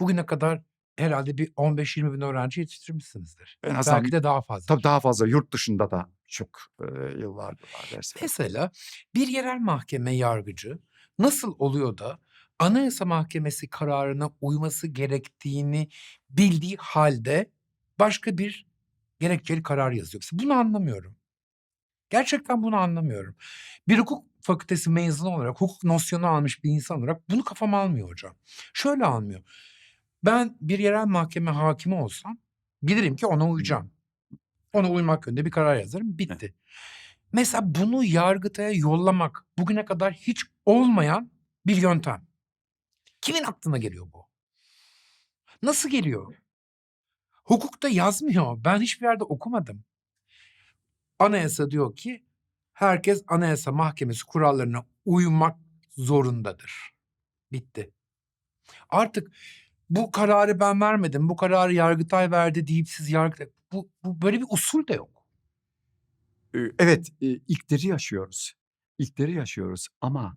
bugüne kadar herhalde bir 15-20 bin öğrenci yetiştirmişsinizdir. En azından Belki de daha fazla. tabii daha fazla yurt dışında da çok eee, yıllardır var ders. Mesela bir yerel mahkeme yargıcı nasıl oluyor da Anayasa Mahkemesi kararına uyması gerektiğini bildiği halde başka bir gerekçeli karar yazıyor. Bunu anlamıyorum. Gerçekten bunu anlamıyorum. Bir hukuk fakültesi mezunu olarak, hukuk nosyonu almış bir insan olarak bunu kafam almıyor hocam. Şöyle almıyor. Ben bir yerel mahkeme hakimi olsam bilirim ki ona uyacağım. Ona uymak yönünde bir karar yazarım. Bitti. Mesela bunu yargıtaya yollamak bugüne kadar hiç olmayan bir yöntem. Kimin aklına geliyor bu? Nasıl geliyor? Hukukta yazmıyor. Ben hiçbir yerde okumadım. Anayasa diyor ki herkes Anayasa Mahkemesi kurallarına uymak zorundadır. Bitti. Artık bu kararı ben vermedim, bu kararı Yargıtay verdi deyip siz Yargıtay... Bu, bu böyle bir usul de yok. Evet, ilkleri yaşıyoruz. İlkleri yaşıyoruz ama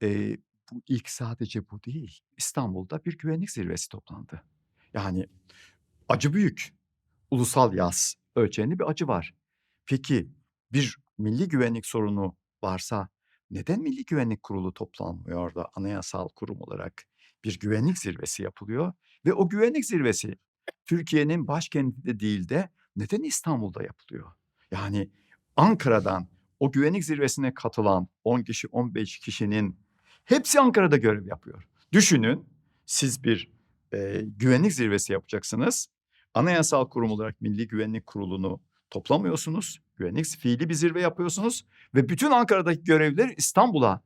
eee, bu ilk sadece bu değil. İstanbul'da bir güvenlik zirvesi toplandı. Yani acı büyük. Ulusal yas ölçeğinde bir acı var. Peki bir milli güvenlik sorunu varsa neden Milli Güvenlik Kurulu toplanmıyor da anayasal kurum olarak bir güvenlik zirvesi yapılıyor ve o güvenlik zirvesi Türkiye'nin başkentinde değil de neden İstanbul'da yapılıyor? Yani Ankara'dan o güvenlik zirvesine katılan 10 kişi 15 kişinin hepsi Ankara'da görev yapıyor. Düşünün siz bir eee, güvenlik zirvesi yapacaksınız. Anayasal kurum olarak Milli Güvenlik Kurulu'nu toplamıyorsunuz. Güvenlik fiili bir zirve yapıyorsunuz ve bütün Ankara'daki görevleri İstanbul'a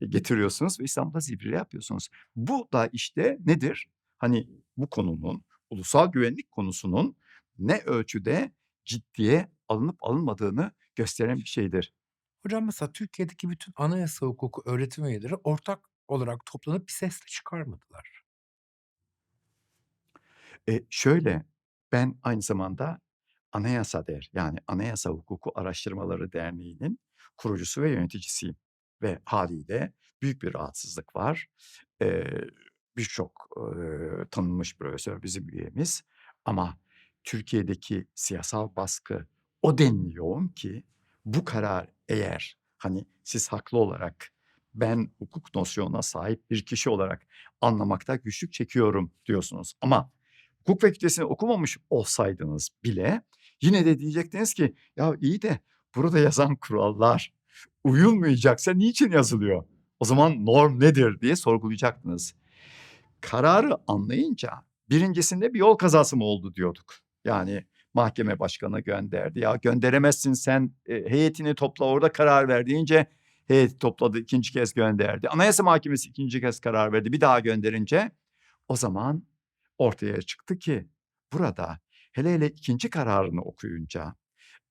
getiriyorsunuz ve İstanbul'da zirve yapıyorsunuz. Bu da işte nedir? Hani bu konunun ulusal güvenlik konusunun ne ölçüde ciddiye alınıp alınmadığını gösteren bir şeydir. Hocam mesela Türkiye'deki bütün anayasa hukuku öğretim üyeleri ortak olarak toplanıp bir sesle çıkarmadılar. E, şöyle, ben aynı zamanda Anayasa Der, yani Anayasa Hukuku Araştırmaları Derneği'nin kurucusu ve yöneticisiyim. Ve haliyle büyük bir rahatsızlık var. Eee, birçok eee, tanınmış profesör bizim üyemiz. Ama Türkiye'deki siyasal baskı o denli yoğun ki bu karar eğer hani siz haklı olarak ben hukuk nosyonuna sahip bir kişi olarak anlamakta güçlük çekiyorum diyorsunuz. Ama hukuk fakültesini okumamış olsaydınız bile yine de diyecektiniz ki ya iyi de burada yazan kurallar uyulmayacaksa niçin yazılıyor? O zaman norm nedir diye sorgulayacaktınız. Kararı anlayınca birincisinde bir yol kazası mı oldu diyorduk. Yani mahkeme başkanı gönderdi. Ya gönderemezsin sen e, heyetini topla orada karar ver deyince heyeti topladı ikinci kez gönderdi. Anayasa Mahkemesi ikinci kez karar verdi bir daha gönderince o zaman ortaya çıktı ki burada hele hele ikinci kararını okuyunca,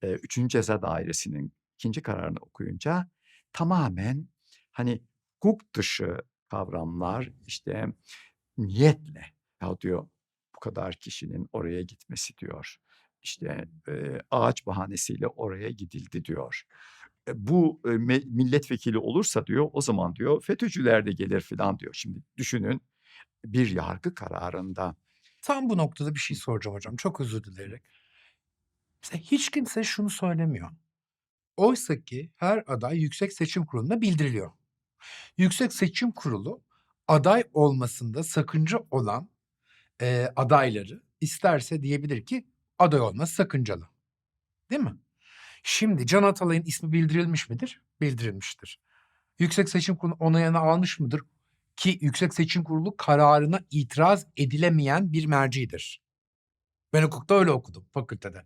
e, üçüncü ceza dairesinin ikinci kararını okuyunca tamamen hani hukuk dışı kavramlar işte niyetle ya diyor bu kadar kişinin oraya gitmesi diyor. İşte e, ağaç bahanesiyle oraya gidildi diyor. E, bu e, milletvekili olursa diyor o zaman diyor FETÖ'cüler de gelir filan diyor. Şimdi düşünün bir yargı kararında Tam bu noktada bir şey soracağım hocam. Çok özür dileyerek. Mesela hiç kimse şunu söylemiyor. Oysa ki her aday Yüksek Seçim Kurulu'na bildiriliyor. Yüksek Seçim Kurulu aday olmasında sakınca olan eee, adayları isterse diyebilir ki aday olması sakıncalı. Değil mi? Şimdi Can Atalay'ın ismi bildirilmiş midir? Bildirilmiştir. Yüksek Seçim Kurulu onayını almış mıdır? Ki Yüksek Seçim Kurulu kararına itiraz edilemeyen bir mercidir. Ben hukukta öyle okudum fakültede.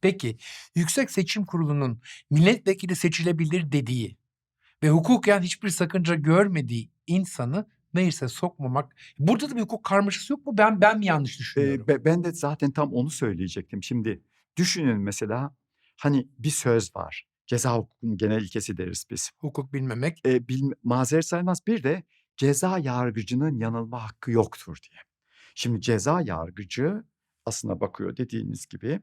Peki Yüksek Seçim Kurulu'nun milletvekili seçilebilir dediği ve hukuken hiçbir sakınca görmediği insanı meclise sokmamak. Burada da bir hukuk karmaşası yok mu? Ben ben mi yanlış düşünüyorum? be- ben de zaten tam onu söyleyecektim. Şimdi düşünün mesela hani bir söz var. Ceza hukukunun genel ilkesi deriz biz. Hukuk bilmemek. E, bilme, mazeret saymaz bir de ceza yargıcının yanılma hakkı yoktur diye. Şimdi ceza yargıcı aslına bakıyor dediğiniz gibi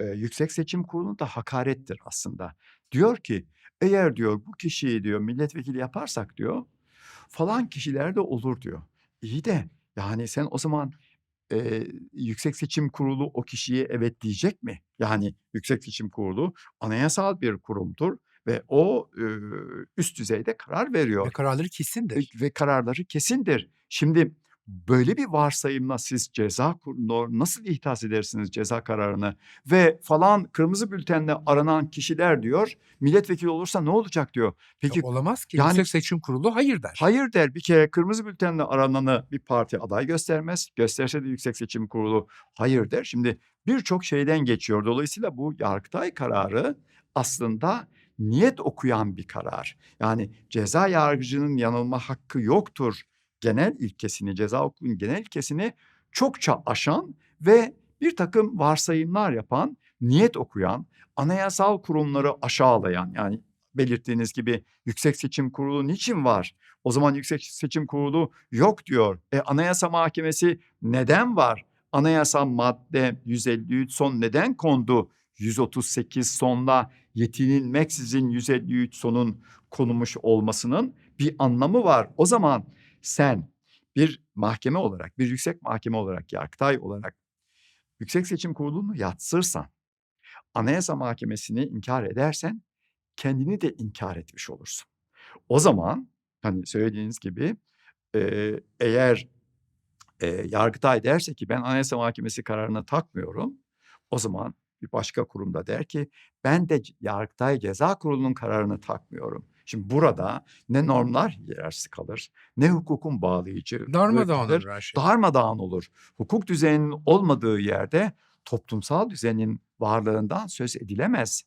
e, Yüksek Seçim Kurulu da hakarettir aslında. Diyor ki eğer diyor bu kişiyi diyor milletvekili yaparsak diyor falan kişiler de olur diyor. İyi de Yani sen o zaman, eee, Yüksek Seçim Kurulu o kişiye evet diyecek mi? Yani Yüksek Seçim Kurulu anayasal bir kurumdur ve o, ııı, üst düzeyde karar Ve veriyor. kararları Ve kesindir. ve kararları kesindir. Şimdi böyle bir varsayımla siz ceza kuruluna nasıl ihdas edersiniz ceza kararını ve falan kırmızı bültenle aranan kişiler diyor, milletvekili olursa ne olacak diyor. Peki Yok olamaz ki. yani Yüksek Seçim Kurulu hayır der. Hayır der. Bir kere kırmızı bültenle arananı bir parti aday göstermez. Gösterse de Yüksek Seçim Kurulu hayır der. Şimdi birçok şeyden geçiyor. Dolayısıyla bu Yargıtay kararı aslında niyet okuyan bir karar. Yani ceza yargıcının yanılma hakkı yoktur genel ilkesini, ceza hukukunun genel ilkesini çokça aşan ve bir takım varsayımlar yapan, niyet okuyan, anayasal kurumları aşağılayan yani belirttiğiniz gibi Yüksek Seçim Kurulu niçin var? O zaman Yüksek Seçim Kurulu yok diyor. E Anayasa Mahkemesi neden var? Anayasa madde 153 son neden kondu? 138 sonla yetinilmeksizin 153 sonun konulmuş olmasının bir anlamı var. O zaman sen bir mahkeme olarak, bir yüksek mahkeme olarak, Yargıtay olarak Yüksek Seçim Kurulu'nu yatsırsan, Anayasa Mahkemesi'ni inkar edersen kendini de inkar etmiş olursun. O zaman hani söylediğiniz gibi eğer eee, Yargıtay derse ki ben Anayasa Mahkemesi kararına takmıyorum, o zaman bir başka kurumda der ki ben de Yargıtay Ceza Kurulu'nun kararını takmıyorum. Şimdi burada ne normlar hiyerarşisi kalır, ne hukukun bağlayıcı Darmadağın olur her şey. darmadağın olur. Hukuk düzeninin olmadığı yerde toplumsal düzenin varlığından söz edilemez.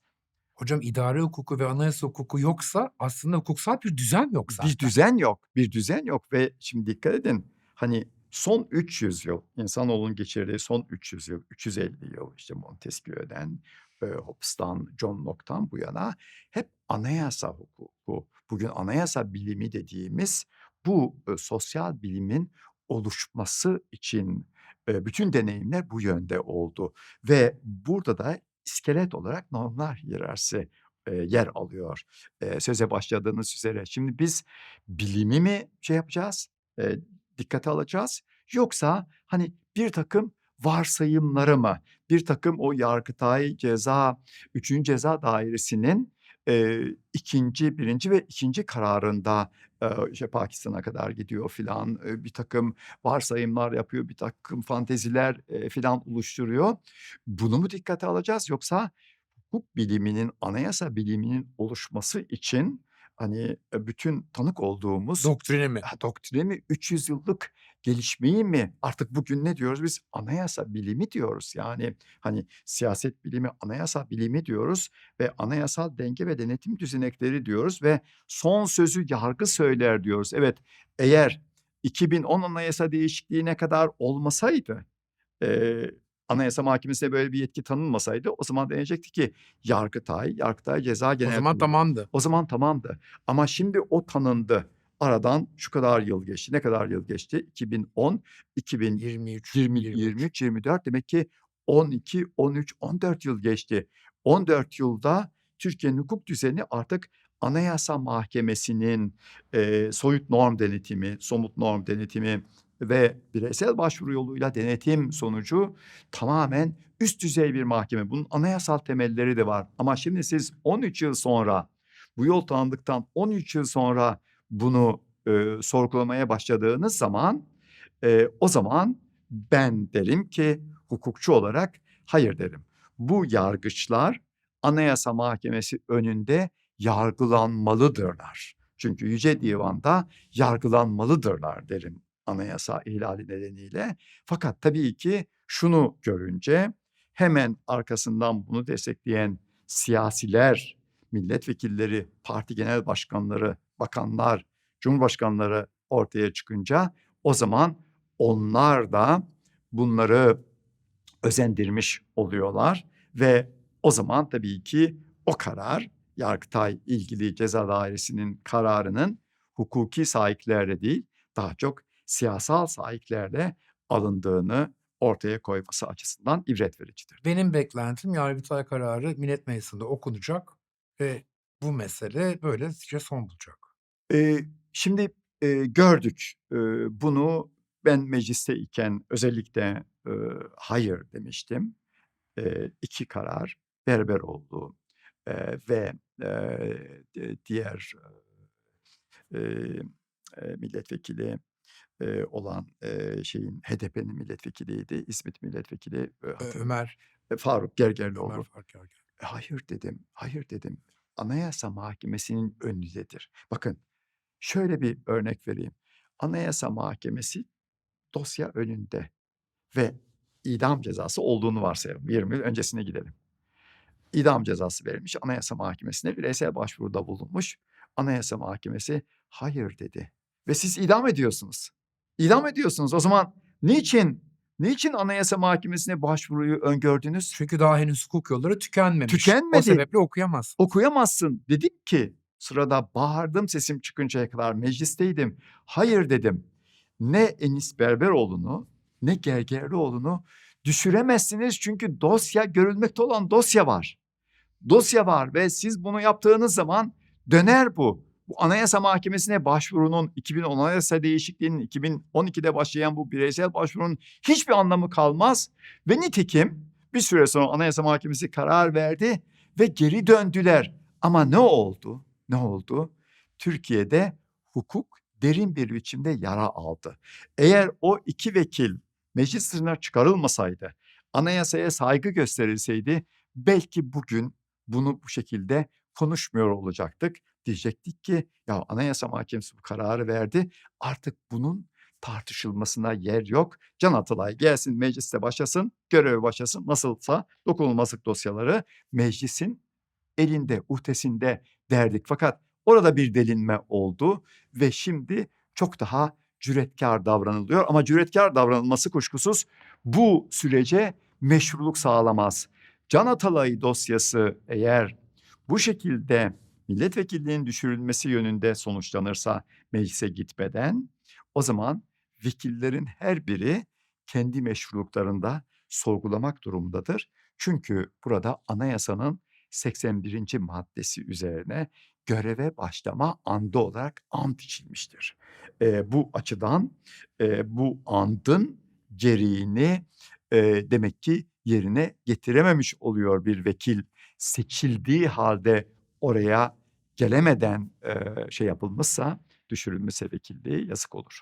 Hocam idare hukuku ve anayasa hukuku yoksa aslında hukuksal bir düzen yok zaten. Bir düzen yok, bir düzen yok ve şimdi dikkat edin hani son 300 yıl insanoğlunun geçirdiği son 300 yıl, 350 yıl işte Montesquieu'den, e, Hobbes'tan, John Locke'tan bu yana hep anayasa hukuku, bugün anayasa bilimi dediğimiz bu e, sosyal bilimin oluşması için e, bütün deneyimler bu yönde oldu ve burada da iskelet olarak normlar hiyerarşisi e, yer alıyor. E, söze başladığınız üzere. Şimdi biz bilimi mi şey yapacağız, dikkate alacağız yoksa hani bir takım varsayımları mı, bir takım o Yargıtay Ceza 3. Ceza Dairesi'nin e, ikinci, birinci ve ikinci kararında işte Pakistan'a kadar gidiyor filan bir takım varsayımlar yapıyor, bir takım fanteziler filan oluşturuyor. Bunu mu dikkate alacağız yoksa hukuk biliminin, anayasa biliminin oluşması için hani e, bütün tanık olduğumuz Doktrini mi? Ha, doktrini mi 300 yıllık gelişmeyi mi artık bugün ne diyoruz biz anayasa bilimi diyoruz yani hani siyaset bilimi anayasa bilimi diyoruz ve anayasal denge ve denetim düzenekleri diyoruz ve son sözü yargı söyler diyoruz. Evet eğer 2010 anayasa değişikliğine kadar olmasaydı eee Anayasa Mahkemesi'ne böyle bir yetki tanınmasaydı o zaman denecekti ki Yargıtay, Yargıtay Ceza O Genel zaman Kurulu. tamamdı. O zaman tamamdı. Ama şimdi o tanındı. Aradan şu kadar yıl geçti. Ne kadar yıl geçti? 2010, 23, 2020, 23. 23, 24 demek ki 12, 13, 14 yıl geçti. 14 yılda Türkiye'nin hukuk düzeni artık Anayasa Mahkemesi'nin eee, soyut norm denetimi, somut norm denetimi ve bireysel başvuru yoluyla denetim sonucu tamamen üst düzey bir mahkeme. Bunun anayasal temelleri de var. Ama şimdi siz 13 yıl sonra bu yol tanıdıktan 13 yıl sonra bunu e, sorgulamaya başladığınız zaman e, o zaman ben derim ki hukukçu olarak hayır derim. Bu yargıçlar Anayasa Mahkemesi önünde yargılanmalıdırlar. Çünkü Yüce Divan'da yargılanmalıdırlar derim anayasa ihlali nedeniyle. Fakat tabii ki şunu görünce hemen arkasından bunu destekleyen siyasiler, milletvekilleri, parti genel başkanları, bakanlar, cumhurbaşkanları ortaya çıkınca o zaman onlar da bunları özendirmiş oluyorlar ve o zaman tabii ki o karar Yargıtay ilgili ceza dairesinin kararının hukuki sahiplerle değil daha çok siyasal sahiplerle alındığını ortaya koyması açısından ibret vericidir. Benim beklentim Yargıtay kararı Millet Meclisi'nde okunacak ve bu mesele böylece son bulacak. Eee, şimdi, eee, gördük, eee, bunu ben meclisteyken özellikle, eee, hayır demiştim. Eee, 2 karar Berberoğlu, eee, ve, eee, d diğer, eee, eee, milletvekili, eee, olan, eee, şeyin HDP'nin milletvekiliydi. İzmit milletvekili, hatırlamıyorum. Ömer Faruk Ömer Gergerlioğlu. Faruk Gerger. E, hayır dedim, hayır dedim. Anayasa Mahkemesi'nin önündedir. Bakın, şöyle bir örnek vereyim. Anayasa Mahkemesi dosya önünde ve idam cezası olduğunu varsayalım. 20 yıl öncesine gidelim. İdam cezası verilmiş. Anayasa Mahkemesi'ne bireysel başvuruda bulunmuş. Anayasa Mahkemesi hayır dedi ve siz idam ediyorsunuz. İdam ediyorsunuz. O zaman niçin, niçin Anayasa Mahkemesi'ne başvuruyu öngördünüz? Çünkü daha henüz hukuk yolları tükenmemiş. O Tükenmedi. sebeple okuyamazsın. Okuyamazsın. Dedim ki sırada bağırdım sesim çıkıncaya kadar meclisteydim. Hayır dedim. Ne Enis Berberoğlu'nu ne Gergerlioğlu'nu düşüremezsiniz çünkü dosya görülmekte olan dosya var. Dosya var ve siz bunu yaptığınız zaman döner bu. Bu Anayasa Mahkemesi'ne başvurunun 2010 Anayasa değişikliğinin 2012'de başlayan bu bireysel başvurunun hiçbir anlamı kalmaz ve nitekim bir süre sonra Anayasa Mahkemesi karar verdi ve geri döndüler. Ama ne oldu? Ne oldu? Türkiye'de hukuk derin bir biçimde yara aldı. Eğer o iki vekil meclis dışına çıkarılmasaydı, anayasaya saygı gösterilseydi belki bugün bunu bu şekilde konuşmuyor olacaktık. Diyecektik ki ya Anayasa Mahkemesi bu kararı verdi. Artık bunun tartışılmasına yer yok. Can Atalay gelsin mecliste başlasın, göreve başlasın. Nasılsa dokunulmazlık dosyaları meclisin elinde, uhdesinde derdik. Fakat orada bir delinme oldu ve şimdi çok daha cüretkar davranılıyor. Ama cüretkar davranılması kuşkusuz bu sürece meşruluk sağlamaz. Can Atalay dosyası eğer bu şekilde milletvekilliğinin düşürülmesi yönünde sonuçlanırsa meclise gitmeden o zaman vekillerin her biri kendi meşruluklarında sorgulamak durumundadır. Çünkü burada anayasanın 81. maddesi üzerine göreve başlama andı olarak ant içilmiştir. Eee, bu açıdan, eee, bu andın gereğini, eee, demek ki yerine getirememiş oluyor bir vekil. Seçildiği halde oraya gelemeden, eee, şey yapılmışsa, düşürülmüşse vekilliği yazık olur.